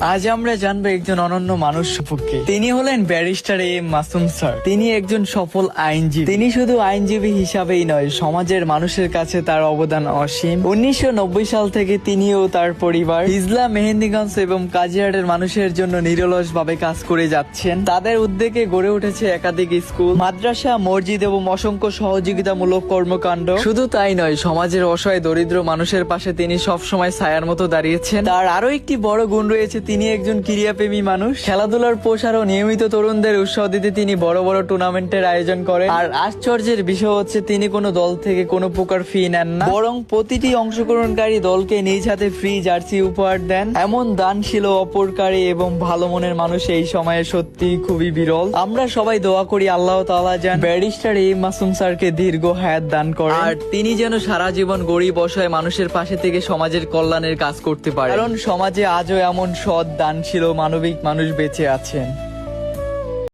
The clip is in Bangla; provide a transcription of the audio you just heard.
আজ আমরা জানব একজন অনন্য মানুষ সম্পর্কে। তিনি হলেন ব্যারিস্টার এম মাসুম স্যার। তিনি একজন সফল আইনজীবী। তিনি শুধু আইনজীবী হিসাবেই নয়, সমাজের মানুষের কাছে তার অবদান অসীম। উনিশশো নব্বই সাল থেকে তিনি ও তার পরিবার ইসলাম মেহেন্দিগঞ্জ এবং কাজিয়াটের মানুষের জন্য নিরলস ভাবে কাজ করে যাচ্ছেন। তাদের উদ্যোগে গড়ে উঠেছে একাধিক স্কুল, মাদ্রাসা, মসজিদ এবং অসংখ্য সহযোগিতামূলক কর্মকাণ্ড। শুধু তাই নয়, সমাজের অসহায়, দরিদ্র মানুষের পাশে তিনি সবসময় ছায়ার মতো দাঁড়িয়েছেন। তার আরও একটি বড় গুণ রয়েছে তিনি একজন ক্রীড়াপ্রেমী মানুষ। খেলাধুলার প্রসার ও নিয়মিত তরুণদের উৎসাহ দিতে তিনি বড় বড় টুর্নামেন্টের আয়োজন করেন। আর আশ্চর্যের বিষয় হচ্ছে, তিনি কোনো দল থেকে কোনো প্রকার ফি নেন না। বরং প্রতিটি অংশগ্রহণকারী দলকে নিজ হাতে ফ্রি জার্সি উপহার দেন। এমন দানশীল অপরকারী এবং ভালো মনের মানুষ এই সময়ে সত্যি খুবই বিরল। আমরা সবাই দোয়া করি আল্লাহ তাআলা যেন ব্যারিস্টার এই মাসুম স্যারকে দীর্ঘ হায়াত দান করেন। আর তিনি যেন সারা জীবন গরিব অসহায় মানুষের পাশে থেকে সমাজের কল্যাণের কাজ করতে পারে। কারণ সমাজে আজও এমন সৎ দানশীল ও মানবিক মানুষ বেঁচে আছেন।